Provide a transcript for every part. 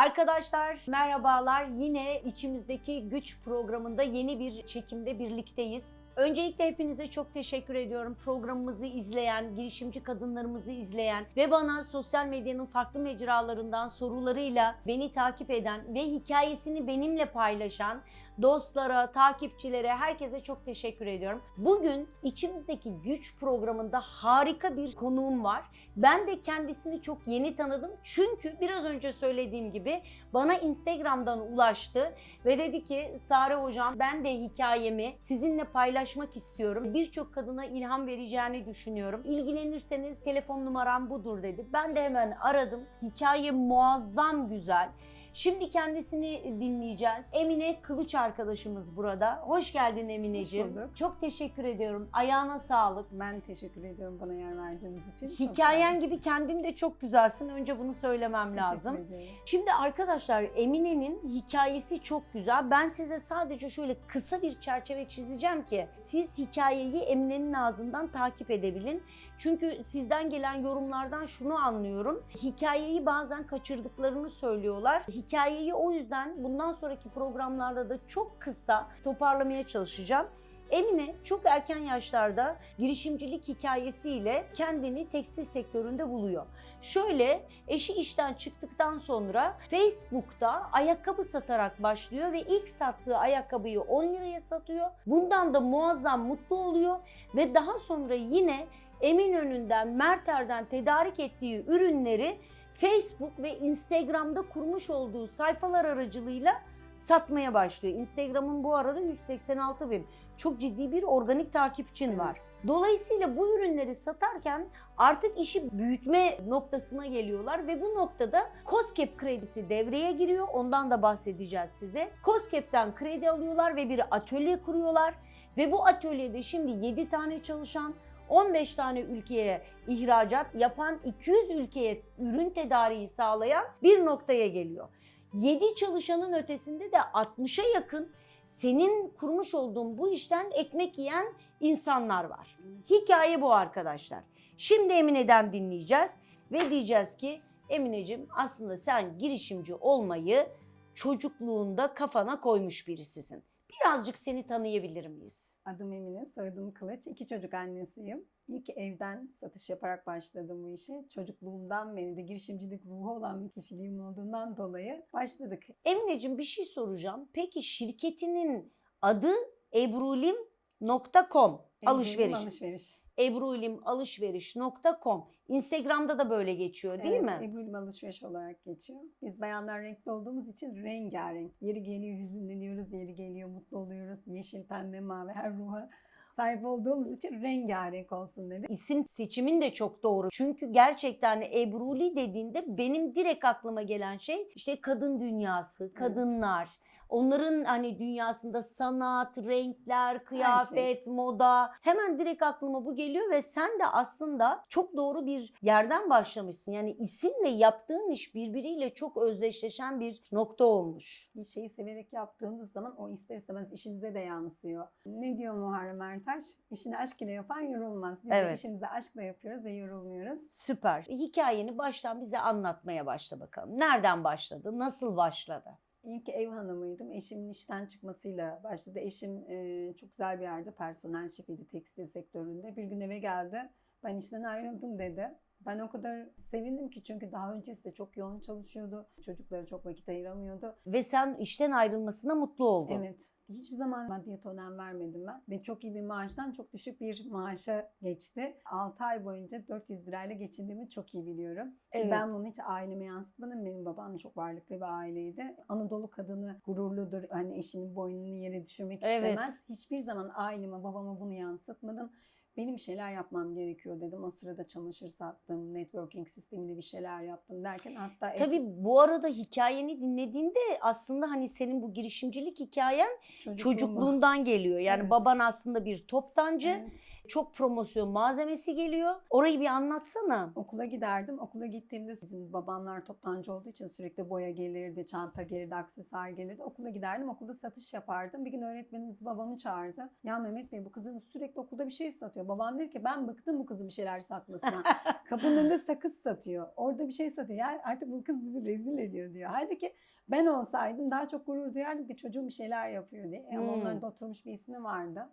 Arkadaşlar merhabalar. Yine içimizdeki güç programında yeni bir çekimde birlikteyiz. Öncelikle hepinize çok teşekkür ediyorum. Programımızı izleyen, girişimci kadınlarımızı izleyen ve bana sosyal medyanın farklı mecralarından sorularıyla beni takip eden ve hikayesini benimle paylaşan dostlara, takipçilere, herkese çok teşekkür ediyorum. Bugün içimizdeki güç programında harika bir konuğum var. Ben de kendisini çok yeni tanıdım. Çünkü biraz önce söylediğim gibi bana Instagram'dan ulaştı ve dedi ki Sare hocam ben de hikayemi sizinle paylaşmak istiyorum. Birçok kadına ilham vereceğini düşünüyorum. İlgilenirseniz telefon numaram budur dedi. Ben de hemen aradım. Hikaye muazzam güzel. Şimdi kendisini dinleyeceğiz. Emine Kılıç arkadaşımız burada. Hoş geldin Emineciğim. Hoş bulduk. Çok teşekkür ediyorum. Ayağına sağlık. Ben teşekkür ediyorum bana yer verdiğiniz için. Hikayen gibi kendin de çok güzelsin. Önce bunu söylemem Teşekkür lazım. ediyorum. Şimdi arkadaşlar Emine'nin hikayesi çok güzel. Ben size sadece şöyle kısa bir çerçeve çizeceğim ki siz hikayeyi Emine'nin ağzından takip edebilin. Çünkü sizden gelen yorumlardan şunu anlıyorum. Hikayeyi bazen kaçırdıklarını söylüyorlar. Hikayeyi o yüzden bundan sonraki programlarda da çok kısa toparlamaya çalışacağım. Emine çok erken yaşlarda girişimcilik hikayesiyle kendini tekstil sektöründe buluyor. Şöyle eşi işten çıktıktan sonra Facebook'ta ayakkabı satarak başlıyor ve ilk sattığı ayakkabıyı 10 liraya satıyor. Bundan da muazzam mutlu oluyor ve daha sonra yine Eminönü'nden, Merter'den tedarik ettiği ürünleri Facebook ve Instagram'da kurmuş olduğu sayfalar aracılığıyla satmaya başlıyor. Instagram'ın bu arada 186 bin. Çok ciddi bir organik takipçin Evet. var. Dolayısıyla bu ürünleri satarken artık işi büyütme noktasına geliyorlar ve bu noktada COSGAP kredisi devreye giriyor. Ondan da bahsedeceğiz size. COSGAP'ten kredi alıyorlar ve bir atölye kuruyorlar. Ve bu atölyede şimdi 7 tane çalışan, 15 tane ülkeye ihracat yapan, 200 ülkeye ürün tedariği sağlayan bir noktaya geliyor. 7 çalışanın ötesinde de 60'a yakın senin kurmuş olduğun bu işten ekmek yiyen insanlar var. Hikaye bu arkadaşlar. Şimdi Emine'den dinleyeceğiz ve diyeceğiz ki Emineciğim aslında sen girişimci olmayı çocukluğunda kafana koymuş birisisin. Birazcık seni tanıyabilir miyiz? Adım Emine, soyadım Kılıç. İki çocuk annesiyim. İlk evden satış yaparak başladım bu işe. Çocukluğumdan beri de girişimcilik ruhu olan bir kişiliğim olduğundan dolayı başladık. Emineciğim bir şey soracağım. Peki şirketinin adı ebrulim.com alışveriş. Alışveriş. ebrulimalışveriş.com Instagram'da da böyle geçiyor değil evet, mi? Ebru'lim alışveriş olarak geçiyor. Biz bayanlar renkli olduğumuz için rengarenk. Yeri geliyor hüzünleniyoruz, yeri geliyor mutlu oluyoruz. Yeşil, pembe, mavi her ruha sahip olduğumuz için rengarenk olsun dedik. İsim seçimin de çok doğru. Çünkü gerçekten Ebruli dediğinde benim direkt aklıma gelen şey işte kadın dünyası, kadınlar. Onların hani dünyasında sanat, renkler, kıyafet, moda hemen direkt aklıma bu geliyor ve sen de aslında çok doğru bir yerden başlamışsın. Yani isimle yaptığın iş birbiriyle çok özdeşleşen bir nokta olmuş. bir şeyi severek yaptığınız zaman o ister istemez işinize de yansıyor. Ne diyor Muharrem Ertaş? İşini aşk ile yapan yorulmaz. Biz de Evet. işimizi aşkla yapıyoruz ve yorulmuyoruz. Süper. Hikayeni baştan bize anlatmaya başla bakalım. Nereden başladı? Nasıl başladı? İlk ev hanımıydım. Eşimin işten çıkmasıyla başladı. Eşim e, çok güzel bir yerde personel şefiydi tekstil sektöründe. Bir gün eve geldi. Ben işten ayrıldım dedi. Ben o kadar sevindim ki çünkü daha öncesi de çok yoğun çalışıyordu. Çocuklara çok vakit ayıramıyordu. Ve sen işten ayrılmasına mutlu oldun. Evet. Hiçbir zaman maddiyete önem vermedim ben. Ve çok iyi bir maaştan çok düşük bir maaşa geçti. 6 ay boyunca 400 lirayla geçindiğimi çok iyi biliyorum. Ki Evet. Ben bunu hiç aileme yansıtmadım. Benim babam çok varlıklı bir aileydi. Anadolu kadını gururludur. Hani eşinin boynunu yere düşürmek Evet. istemez. Hiçbir zaman aileme, babama bunu yansıtmadım. Benim bir şeyler yapmam gerekiyor dedim. O sırada çamaşır sattım, networking sistemiyle bir şeyler yaptım derken hatta Tabii bu arada hikayeni dinlediğinde aslında hani senin bu girişimcilik hikayen çocukluğundan geliyor. Yani Evet. baban aslında bir toptancı. Evet. Çok promosyon malzemesi geliyor. Orayı bir anlatsana. Okula giderdim. Okula gittiğimde bizim babamlar toptancı olduğu için sürekli boya gelirdi, çanta gelirdi, aksesuar gelirdi. Okula giderdim. Okulda satış yapardım. Bir gün öğretmenimiz babamı çağırdı. Ya Mehmet Bey bu kızın sürekli okulda bir şey satıyor. Babam dedi ki ben bıktım bu kızın bir şeyler satmasına. Kapının önünde sakız satıyor. Orada bir şey satıyor. Yani artık bu kız bizi rezil ediyor diyor. Halbuki ben olsaydım daha çok gurur duyardım ki çocuğum bir şeyler yapıyor diye. Ama Hmm. onların da oturmuş bir ismi vardı.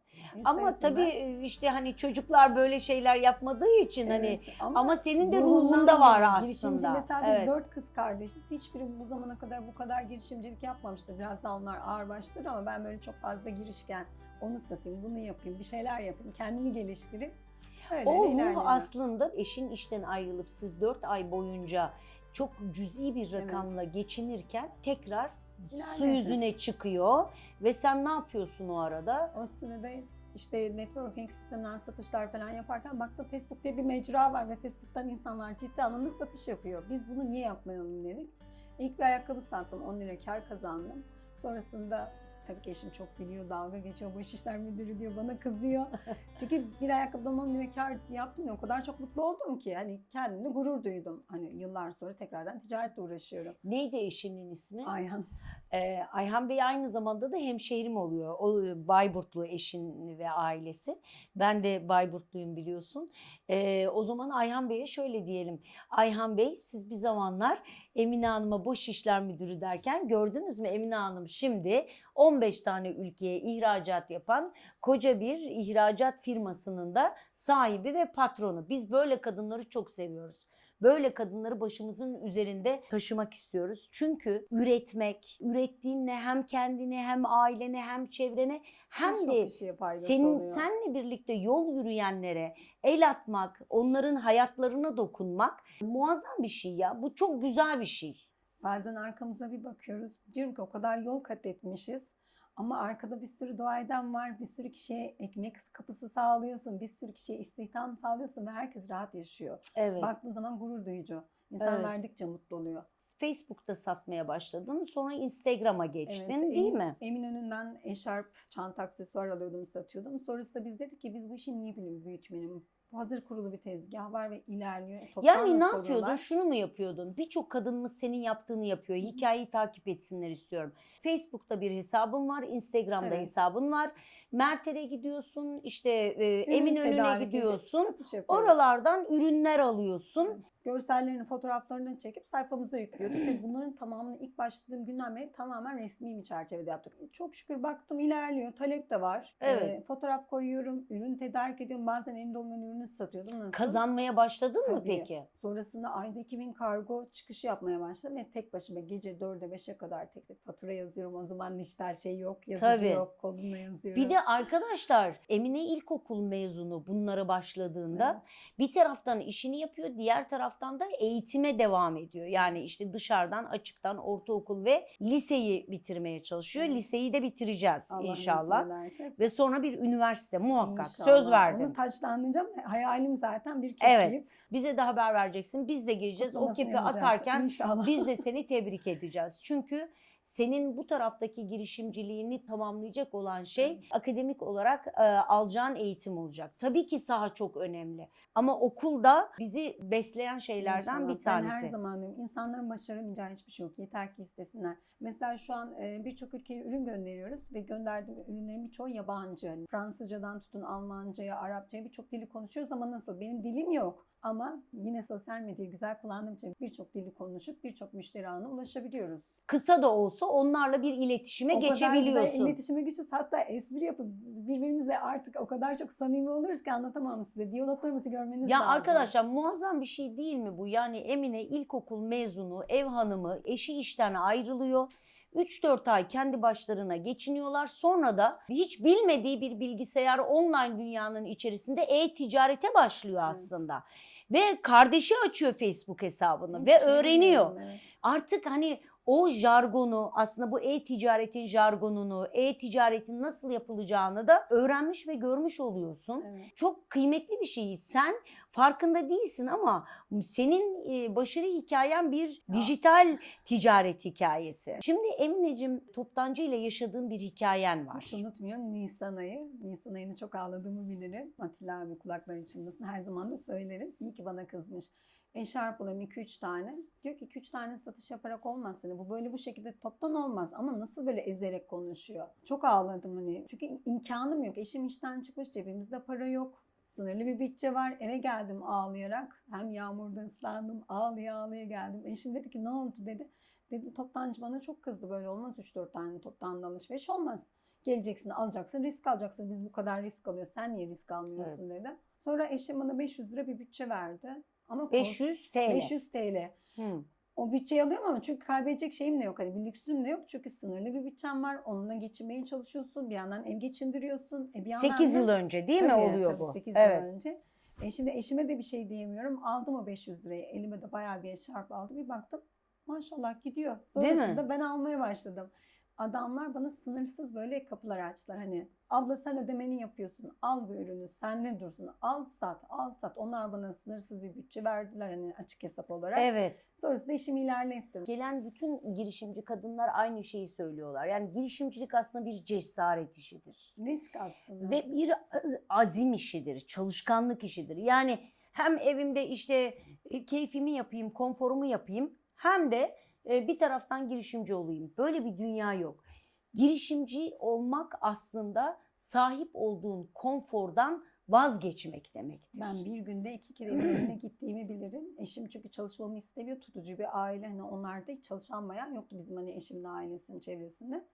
Ama tabii e, işte hani çocuklar böyle şeyler yapmadığı için hani Evet, ama senin de ruhunda var aslında. Girişimci mesela biz Evet. dört kız kardeşiz. Hiçbiri bu zamana kadar bu kadar girişimcilik yapmamıştır. Biraz daha onlar ağır başlar ama ben böyle çok fazla girişken onu satayım, bunu yapayım, bir şeyler yapayım, kendimi geliştirip öyle O ruh aslında eşin işten ayrılıp siz 4 ay boyunca çok cüzi bir Evet. rakamla geçinirken tekrar su İlerledim. yüzüne çıkıyor ve sen ne yapıyorsun o arada? O sırada işte networking sisteminden satışlar falan yaparken baktım Facebook diye bir mecra var ve Facebook'tan insanlar ciddi anlamda satış yapıyor. Biz bunu niye yapmayalım dedik. İlk bir ayakkabı sattım, 10 lira kar kazandım. Sonrasında tabii ki eşim çok biliyor, dalga geçiyor, bu işler müdürü diyor, bana kızıyor. Çünkü bir ayakkabıdan 10 lira kar yaptım ya, o kadar çok mutlu oldum ki. Hani kendimle gurur duydum. Hani yıllar sonra tekrardan ticaretle uğraşıyorum. Neydi eşinin ismi? Ayhan. Ee, Ayhan Bey aynı zamanda da hemşehrim oluyor. O e, Bayburtlu eşin ve ailesi. Ben de Bayburtluyum biliyorsun. Ee, o zaman Ayhan Bey'e şöyle diyelim. Ayhan Bey siz bir zamanlar Emine Hanım'a boş işler müdürü derken gördünüz mü Emine Hanım şimdi 15 tane ülkeye ihracat yapan koca bir ihracat firmasının da sahibi ve patronu. Biz böyle kadınları çok seviyoruz. Böyle kadınları başımızın üzerinde taşımak istiyoruz. Çünkü üretmek, ürettiğinle hem kendine hem ailene hem çevrene hem Çok de faydası senin oluyor. senle birlikte yol yürüyenlere el atmak, onların hayatlarına dokunmak muazzam bir şey ya. Bu çok güzel bir şey. Bazen arkamıza bir bakıyoruz. Diyorum ki o kadar yol kat etmişiz. Ama arkada bir sürü dua eden var. Bir sürü kişiye ekmek kapısı sağlıyorsun. Bir sürü kişiye istihdam sağlıyorsun ve herkes rahat yaşıyor. Evet. Baktığın zaman gurur duyucu. İnsan Evet. verdikçe mutlu oluyor. Facebook'ta satmaya başladın. Sonra Instagram'a geçtin Evet, değil Emin- mi? Eminönü'nden eşarp, çanta, aksesuar alıyordum, satıyordum. Sonrasında biz dedik ki biz bu işi niye büyü- büyütmeyelim? Hazır kurulu bir tezgah var ve ilerliyor. Toptan Yani ne soruyorlar. yapıyordun? Şunu mu yapıyordun? Birçok kadınımız senin yaptığını yapıyor. Hikayeyi takip etsinler istiyorum. Facebook'ta bir hesabın var, Instagram'da Evet. hesabın var. Mert'e gidiyorsun, işte e, Ürün Eminönü'ne gidiyorsun. Oralardan ürünler alıyorsun. Evet. Görsellerini, fotoğraflarını çekip sayfamıza yüklüyorduk ve bunların tamamını ilk başladığım günden beri tamamen resmi bir çerçevede yaptık. Çok şükür baktım ilerliyor, talep de var. Evet. Ee, fotoğraf koyuyorum, ürün tedarik ediyorum. Bazen elimde olmayan ürünü satıyordum. Nasıl? Kazanmaya başladın mı Tabii. peki? Sonrasında ayda 2000 kargo çıkışı yapmaya başladım ve tek başıma gece 4'e 5'e kadar tek tek fatura yazıyorum. O zaman dijital şey yok, yazıcı Tabii. yok, kolumla yazıyorum. Bir de arkadaşlar Emine ilkokul mezunu bunlara başladığında Evet. bir taraftan işini yapıyor, diğer taraftan da eğitime devam ediyor. Yani işte dışarıdan, açıktan ortaokul ve liseyi bitirmeye çalışıyor. Evet. Liseyi de bitireceğiz Allah inşallah. Ve sonra bir üniversite muhakkak. İnşallah. Söz verdin. Onu taçlandıracağım. Hayalim zaten bir Evet. kekiyip Bize de haber vereceksin. Biz de geleceğiz. O kutlamasını kepi yapacağız. atarken İnşallah. biz de seni tebrik edeceğiz. Çünkü senin bu taraftaki girişimciliğini tamamlayacak olan şey akademik olarak e, alacağın eğitim olacak. Tabii ki saha çok önemli. Ama okulda bizi besleyen şeylerden İnşallah. bir tanesi. Ben her zaman diyorum insanların başaramayacağı hiçbir şey yok. Yeter ki istesinler. Mesela şu an e, birçok ülkeye ürün gönderiyoruz ve gönderdiğim ürünlerin birçoğu yabancı. Hani Fransızcadan tutun Almanca'ya, Arapça'ya birçok dili konuşuyoruz ama nasıl? Benim dilim yok. Ama yine sosyal medyayı güzel kullandığım için birçok dili konuşup birçok müşteri ağına ulaşabiliyoruz. Kısa da olsa onlarla bir iletişime O kadar güzel geçebiliyorsun. iletişime geçiyoruz. Hatta espri yapıp birbirimizle artık o kadar çok samimi oluyoruz ki anlatamam size. Diyaloglarımızı görmeniz Ya lazım. arkadaşlar muazzam bir şey değil mi bu? Yani Emine ilkokul mezunu, ev hanımı, eşi işten ayrılıyor. 3-4 ay kendi başlarına geçiniyorlar. Sonra da hiç bilmediği bir bilgisayar online dünyanın içerisinde e-ticarete başlıyor Evet. Ve kardeşi açıyor Facebook hesabını Hiçbir ve şey öğreniyor. evet. Artık hani o jargonu aslında bu e-ticaretin jargonunu, e-ticaretin nasıl yapılacağını da öğrenmiş ve görmüş oluyorsun. Evet. Çok kıymetli bir şey. Sen Farkında değilsin ama senin e, başarı hikayen bir dijital ticaret hikayesi. Şimdi Emineciğim Toptancı ile yaşadığın bir hikayen var. Hiç unutmuyorum Nisan ayı. Nisan ayını çok ağladığımı bilirim. Atilla abi kulakları çınlasın. Her zaman da söylerim. İyi ki bana kızmış. Eşarp alayım 2-3 tane. Diyor ki 2-3 tane satış yaparak olmaz. Hani bu böyle bu şekilde toptan olmaz. Ama nasıl böyle ezerek konuşuyor. Çok ağladım hani. Çünkü imkanım yok. Eşim işten çıkmış. Cebimizde para yok. Sınırlı bir bütçe var. Eve geldim ağlayarak. Hem yağmurda ıslandım. Ağlaya ağlaya geldim. Eşim dedi ki ne oldu dedi. Dedim toptancı bana çok kızdı. Böyle olmaz 3-4 tane toptan alışveriş olmaz. Geleceksin alacaksın risk alacaksın. Biz bu kadar risk alıyoruz. Sen niye risk almıyorsun dedi. Sonra eşim bana 500 lira bir bütçe verdi. Ama kork- 500 TL. 500 TL. Hı. O bütçeyi alıyorum ama çünkü kaybedecek şeyim de yok. Hani bir lüksüm de yok. Çünkü sınırlı bir bütçem var. Onunla geçinmeye çalışıyorsun. Bir yandan ev geçindiriyorsun. E bir yandan 8 da- yıl önce değil mi Tabii, oluyor tabii bu? 8 evet. yıl önce. E şimdi eşime de bir şey diyemiyorum. Aldım o 500 lirayı. Elime de bayağı bir eşarp aldı. Bir baktım maşallah gidiyor. Mi? Sonrasında ben almaya başladım. Adamlar bana sınırsız böyle kapılar açtılar. Hani abla sen ödemeni yapıyorsun. Al bu ürünü. Sen ne dursun? Al sat. Al sat. Onlar bana sınırsız bir bütçe verdiler. Hani açık hesap olarak. Evet. Sonrasında işimi ilerlettim. Gelen bütün girişimci kadınlar aynı şeyi söylüyorlar. Yani girişimcilik aslında bir cesaret işidir. Risk aslında. Ve bir azim işidir, çalışkanlık işidir. Yani hem evimde işte e, keyfimi yapayım, konforumu yapayım hem de bir taraftan girişimci olayım. Böyle bir dünya yok. Girişimci olmak aslında sahip olduğun konfordan vazgeçmek demektir. Ben bir günde iki kere evin önüne gittiğimi bilirim. Eşim çünkü çalışmamı istemiyor. Tutucu bir aile. Hani onlarda hiç çalışan bayan yoktu bizim hani eşimin ailesinin çevresinde.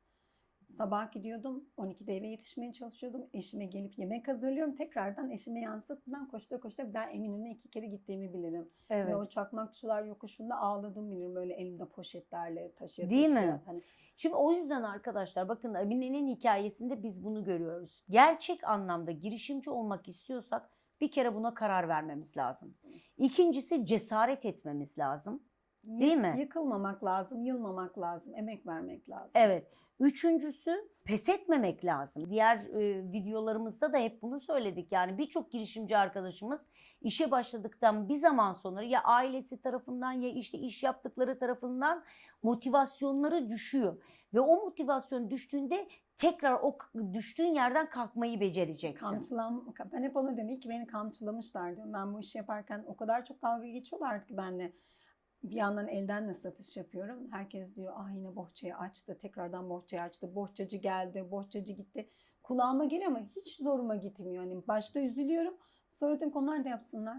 Sabah gidiyordum. 12'de eve yetişmeye çalışıyordum. Eşime gelip yemek hazırlıyorum. Tekrardan eşime yansıtmadan koşta koşta bir daha Eminönü'ne iki kere gittiğimi bilirim. Evet. Ve o çakmakçılar yokuşunda ağladım bilirim. Böyle elimde poşetlerle taşıya Değil mi? taşıya. Hani Şimdi o yüzden arkadaşlar bakın Emine'nin hikayesinde biz bunu görüyoruz. Gerçek anlamda girişimci olmak istiyorsak bir kere buna karar vermemiz lazım. İkincisi cesaret etmemiz lazım. Değil mi? Yıkılmamak lazım, yılmamak lazım, emek vermek lazım. Evet. Üçüncüsü pes etmemek lazım. Diğer e, videolarımızda da hep bunu söyledik. Yani birçok girişimci arkadaşımız işe başladıktan bir zaman sonra ya ailesi tarafından ya işte iş yaptıkları tarafından motivasyonları düşüyor. Ve o motivasyon düştüğünde tekrar o düştüğün yerden kalkmayı becereceksin. Kamçılan, ben hep ona diyorum ki beni kamçılamışlar diyorum. Ben bu işi yaparken o kadar çok dalga geçiyorlardı ki benle. Bir yandan elden de satış yapıyorum. Herkes diyor ah yine bohçayı açtı. Tekrardan bohçayı açtı. Bohçacı geldi. Bohçacı gitti. Kulağıma geliyor ama hiç zoruma gitmiyor. Hani başta üzülüyorum. Sonra diyorum onlar da yapsınlar.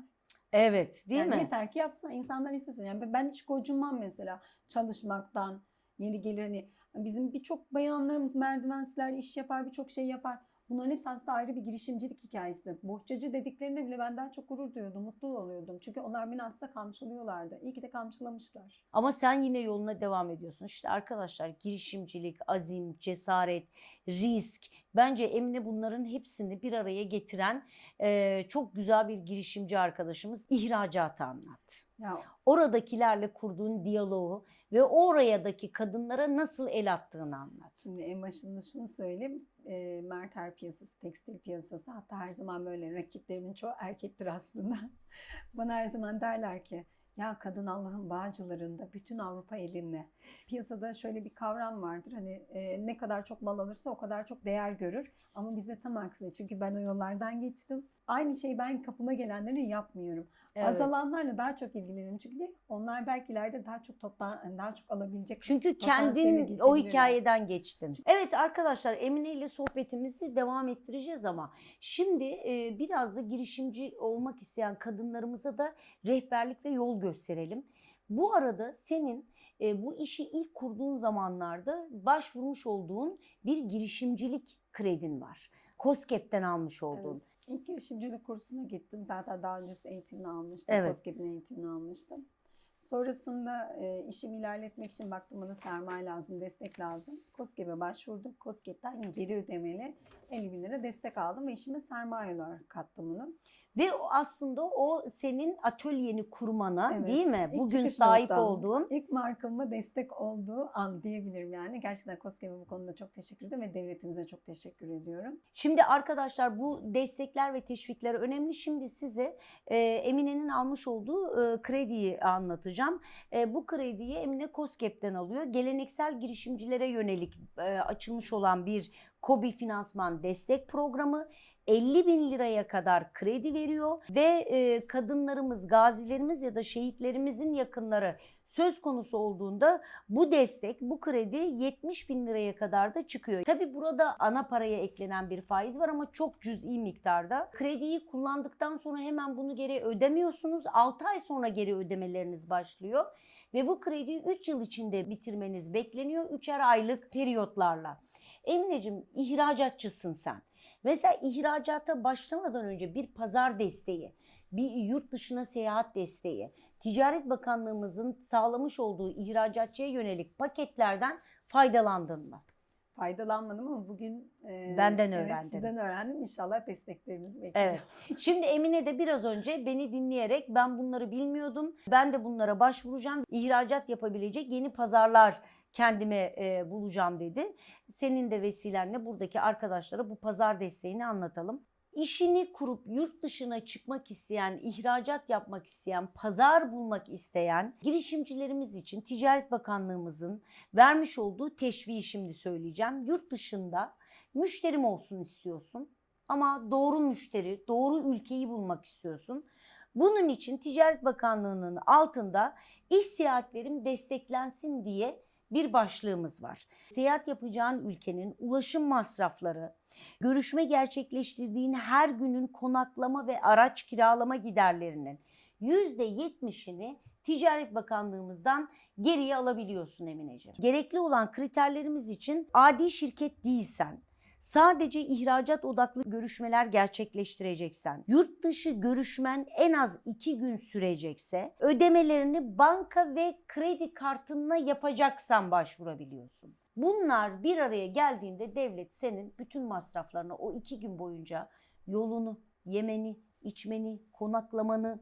Evet, değil yani mi? Yeter ki yapsın. insanlar istesin. Yani ben hiç gocunmam mesela çalışmaktan. Yeri gelir hani bizim birçok bayanlarımız merdivensiler iş yapar, birçok şey yapar. Bunların hepsi aslında ayrı bir girişimcilik hikayesi. Bohçacı dediklerinde bile ben daha çok gurur duyuyordum, mutlu oluyordum. Çünkü onlar beni aslında kamçılıyorlardı. İyi ki de kamçılamışlar. Ama sen yine yoluna devam ediyorsun. İşte arkadaşlar girişimcilik, azim, cesaret, risk. Bence Emine bunların hepsini bir araya getiren eee, çok güzel bir girişimci arkadaşımız. İhracatı anlat. Ya Oradakilerle kurduğun diyaloğu ve orayadaki kadınlara nasıl el attığını anlat. Şimdi en başında şunu söyleyeyim. E, Merter piyasası, tekstil piyasası hatta her zaman böyle rakiplerimin çoğu erkektir aslında. Bana her zaman derler ki ya kadın Allah'ın bağcılarında bütün Avrupa elinle. Piyasada şöyle bir kavram vardır. Hani e, ne kadar çok mal alırsa o kadar çok değer görür. Ama bizde tam aksine. Çünkü ben o yollardan geçtim. Aynı şeyi ben kapıma gelenlere yapmıyorum. Azalanlarla daha çok ilgilenirim. Çünkü onlar belki ileride daha çok toptan, daha çok alabilecek Çünkü kendin o hikayeden geçtin. Evet arkadaşlar Emine ile sohbetimizi devam ettireceğiz ama şimdi e, biraz da girişimci olmak isteyen kadınlarımıza da rehberlik ve yol gösterelim. Bu arada senin e, bu işi ilk kurduğun zamanlarda başvurmuş olduğun bir girişimcilik kredin var. COSGAP'ten almış olduğun. Evet. İlk girişimcilik kursuna gittim. Zaten daha öncesi eğitimini almıştım. Evet. COSGAP'in eğitimini almıştım. Sonrasında e, işimi ilerletmek için baktım bana sermaye lazım, destek lazım. COSGAP'e başvurdum. COSGAP'ten geri ödemeli 50 bin lira destek aldım ve işime sermaye olarak kattım bunu. Ve o aslında o senin atölyeni kurmana Evet. değil mi? İlk Bugün çıkış sahip noktam. olduğun İlk markamıma destek olduğu an diyebilirim yani. Gerçekten COSGAP'e bu konuda çok teşekkür ederim ve devletimize çok teşekkür ediyorum. Şimdi arkadaşlar bu destekler ve teşvikler önemli. Şimdi size e, Emine'nin almış olduğu e, krediyi anlatacağım. E, bu krediyi Emine COSGAP'ten alıyor. Geleneksel girişimcilere yönelik e, açılmış olan bir KOBİ finansman destek programı. 50 bin liraya kadar kredi veriyor ve e, kadınlarımız, gazilerimiz ya da şehitlerimizin yakınları söz konusu olduğunda bu destek, bu kredi 70 bin liraya kadar da çıkıyor. Tabi burada ana paraya eklenen bir faiz var ama çok cüz'i miktarda. Krediyi kullandıktan sonra hemen bunu geri ödemiyorsunuz. 6 ay sonra geri ödemeleriniz başlıyor. Ve bu krediyi 3 yıl içinde bitirmeniz bekleniyor. 3'er aylık periyotlarla. Emineciğim ihracatçısın sen. Mesela ihracata başlamadan önce bir pazar desteği, bir yurt dışına seyahat desteği, Ticaret Bakanlığımızın sağlamış olduğu ihracatçıya yönelik paketlerden faydalandın mı? Faydalanmadım ama bugün e, Benden evet, öğrendin. sizden öğrendim. İnşallah desteklerinizi bekleyeceğim. Evet. Şimdi Emine de biraz önce beni dinleyerek ben bunları bilmiyordum. Ben de bunlara başvuracağım. İhracat yapabilecek yeni pazarlar kendime e, bulacağım dedi. Senin de vesilenle buradaki arkadaşlara bu pazar desteğini anlatalım. İşini kurup yurt dışına çıkmak isteyen, ihracat yapmak isteyen, pazar bulmak isteyen girişimcilerimiz için Ticaret Bakanlığımızın vermiş olduğu teşviği şimdi söyleyeceğim. Yurt dışında müşterim olsun istiyorsun ama doğru müşteri, doğru ülkeyi bulmak istiyorsun. Bunun için Ticaret Bakanlığı'nın altında iş seyahatlerim desteklensin diye bir başlığımız var. Seyahat yapacağın ülkenin ulaşım masrafları, görüşme gerçekleştirdiğin her günün konaklama ve araç kiralama giderlerinin %70'ini Ticaret Bakanlığımızdan geriye alabiliyorsun Emineciğim. Gerekli olan kriterlerimiz için adi şirket değilsen, sadece ihracat odaklı görüşmeler gerçekleştireceksen, yurt dışı görüşmen en az iki gün sürecekse, ödemelerini banka ve kredi kartına yapacaksan başvurabiliyorsun. Bunlar bir araya geldiğinde devlet senin bütün masraflarını o iki gün boyunca yolunu, yemeni, içmeni, konaklamanı,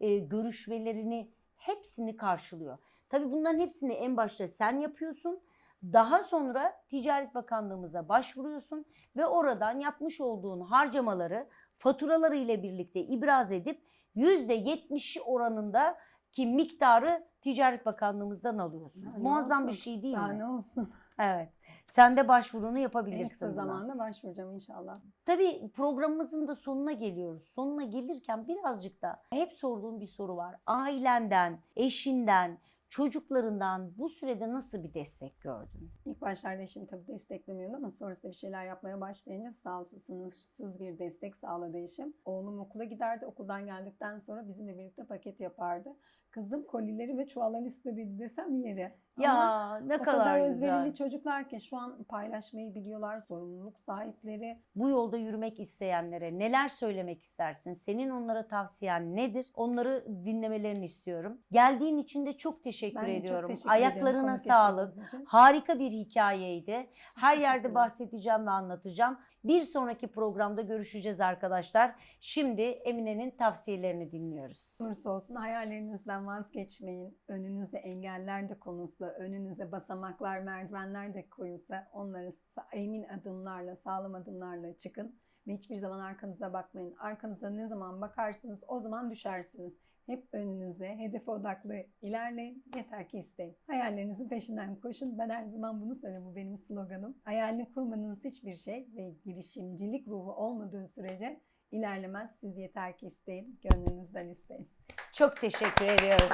e, görüşmelerini hepsini karşılıyor. Tabii bunların hepsini en başta sen yapıyorsun. Daha sonra Ticaret Bakanlığımıza başvuruyorsun ve oradan yapmış olduğun harcamaları faturaları ile birlikte ibraz edip %70 oranında ki miktarı Ticaret Bakanlığımızdan alıyorsun. Ne Muazzam bir olsun? şey değil Daha mi? ne olsun. Evet. Sen de başvurunu En yapabilirsin kısa buna. zamanda başvuracağım inşallah. Tabii programımızın da sonuna geliyoruz. Sonuna gelirken birazcık da hep sorduğum bir soru var. Ailenden, eşinden, çocuklarından bu sürede nasıl bir destek gördün? İlk başlarda eşim tabii desteklemiyordu ama sonrasında bir şeyler yapmaya başlayınca sağ olsun sınırsız bir destek sağladı eşim. Oğlum okula giderdi. Okuldan geldikten sonra bizimle birlikte paket yapardı. Kızım kolileri ve çuvalların üstüne bir desem yeri. Ya Ama ne o kadar, kadar özverili çocuklar ki şu an paylaşmayı biliyorlar, sorumluluk sahipleri. Bu yolda yürümek isteyenlere neler söylemek istersin? Senin onlara tavsiyen nedir? Onları dinlemelerini istiyorum. Geldiğin için de çok teşekkür Ben de çok ediyorum. teşekkür ederim Ayaklarına konuk sağlık. Harika bir hikayeydi. Her Teşekkür yerde ederim. bahsedeceğim ve anlatacağım. Bir sonraki programda görüşeceğiz arkadaşlar. Şimdi Emine'nin tavsiyelerini dinliyoruz. olursa olsun hayallerinizden vazgeçmeyin. Önünüze engeller de konulsa, önünüze basamaklar, merdivenler de koyulsa onları emin adımlarla, sağlam adımlarla çıkın. Ve hiçbir zaman arkanıza bakmayın. Arkanıza ne zaman bakarsınız o zaman düşersiniz. Hep önünüze, hedefe odaklı ilerleyin. Yeter ki isteyin. Hayallerinizin peşinden koşun. Ben her zaman bunu söylüyorum. Bu benim sloganım. Hayalini kurmanız hiçbir şey ve girişimcilik ruhu olmadığı sürece ilerlemez. Siz yeter ki isteyin. Gönlünüzden isteyin. Çok teşekkür ediyoruz.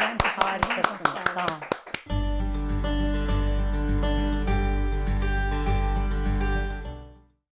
Ben teşekkür ederim. Harikasınız. sağ olun.